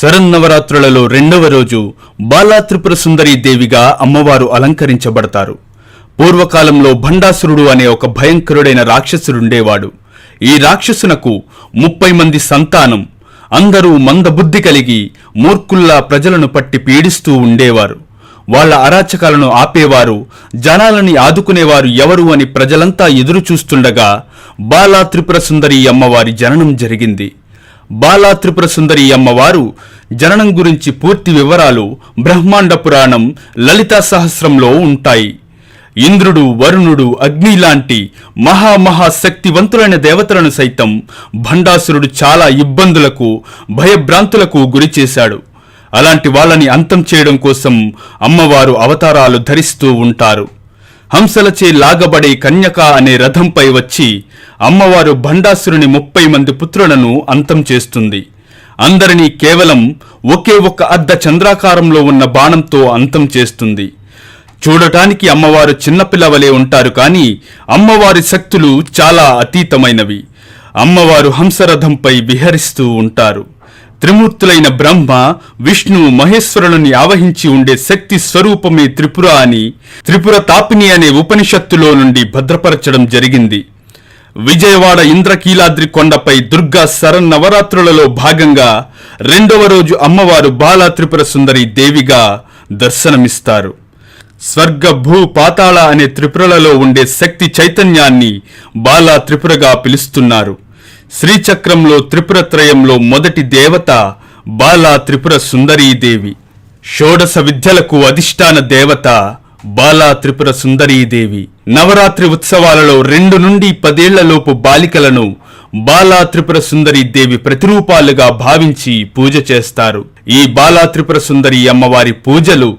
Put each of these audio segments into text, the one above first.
శరన్నవరాత్రులలో రెండవ రోజు బాలాత్రిపుర సుందరీ దేవిగా అమ్మవారు అలంకరించబడతారు. పూర్వకాలంలో భండాసురుడు అనే ఒక భయంకరుడైన రాక్షసుడుండేవాడు. ఈ రాక్షసునకు ముప్పై మంది సంతానం అందరూ మందబుద్ధి కలిగి మూర్ఖుల్లా ప్రజలను పట్టి పీడిస్తూ ఉండేవారు. వాళ్ళ అరాచకాలను ఆపేవారు జనాలని ఆదుకునేవారు ఎవరు అని ప్రజలంతా ఎదురు చూస్తుండగా బాలా త్రిపుర సుందరి అమ్మవారి జననం జరిగింది. బాలా త్రిపుర సుందరి అమ్మవారు జననం గురించి పూర్తి వివరాలు బ్రహ్మాండ పురాణం లలితా సహస్రంలో ఉంటాయి. ఇంద్రుడు వరుణుడు అగ్ని లాంటి మహామహాశక్తివంతులైన దేవతలను సైతం భండాసురుడు చాలా ఇబ్బందులకు భయభ్రాంతులకు గురి చేశాడు. అలాంటి వాళ్ళని అంతం చేయడం కోసం అమ్మవారు అవతారాలు ధరిస్తూ ఉంటారు. హంసలచే లాగబడే కన్యక అనే రథంపై వచ్చి అమ్మవారు భండాసురుని ముప్పై మంది పుత్రులను అంతం చేస్తుంది. అందరినీ కేవలం ఒకే ఒక అర్ధ చంద్రాకారంలో ఉన్న బాణంతో అంతం చేస్తుంది. చూడటానికి అమ్మవారు చిన్నపిల్లవలే ఉంటారు కానీ అమ్మవారి శక్తులు చాలా అతీతమైనవి. అమ్మవారు హంసరథంపై విహరిస్తూ ఉంటారు. త్రిమూర్తులైన బ్రహ్మ విష్ణు మహేశ్వరులని ఆవహించి ఉండే శక్తి స్వరూపమే త్రిపుర అని త్రిపుర తాపిని అనే ఉపనిషత్తులో నుండి భద్రపరచడం జరిగింది. విజయవాడ ఇంద్రకీలాద్రి కొండపై దుర్గా శరన్నవరాత్రులలో భాగంగా రెండవ రోజు అమ్మవారు బాలా త్రిపుర సుందరి దేవిగా దర్శనమిస్తారు. స్వర్గ భూ పాతాళ అనే త్రిపురలలో ఉండే శక్తి చైతన్యాన్ని బాలా త్రిపురగా పిలుస్తున్నారు. శ్రీచక్రంలో త్రిపురత్రయంలో మొదటి దేవత బాలా త్రిపుర సుందరీదేవి షోడశ విద్యలకు అధిష్టాన దేవత బాలా త్రిపుర సుందరీదేవి నవరాత్రి ఉత్సవాలలో రెండు నుండి పదేళ్ళలోపు బాలికలను బాలా త్రిపుర సుందరి దేవి ప్రతిరూపాలుగా భావించి పూజ చేస్తారు. ఈ బాలా త్రిపుర సుందరి అమ్మవారి పూజలు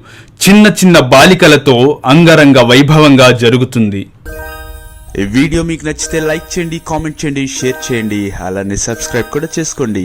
చిన్న చిన్న బాలికలతో అంగరంగ వైభవంగా జరుగుతుంది. ఈ వీడియో మీకు నచ్చితే లైక్ చేయండి కామెంట్ చేయండి షేర్ చేయండి అలానే సబ్స్క్రైబ్ కూడా చేసుకోండి.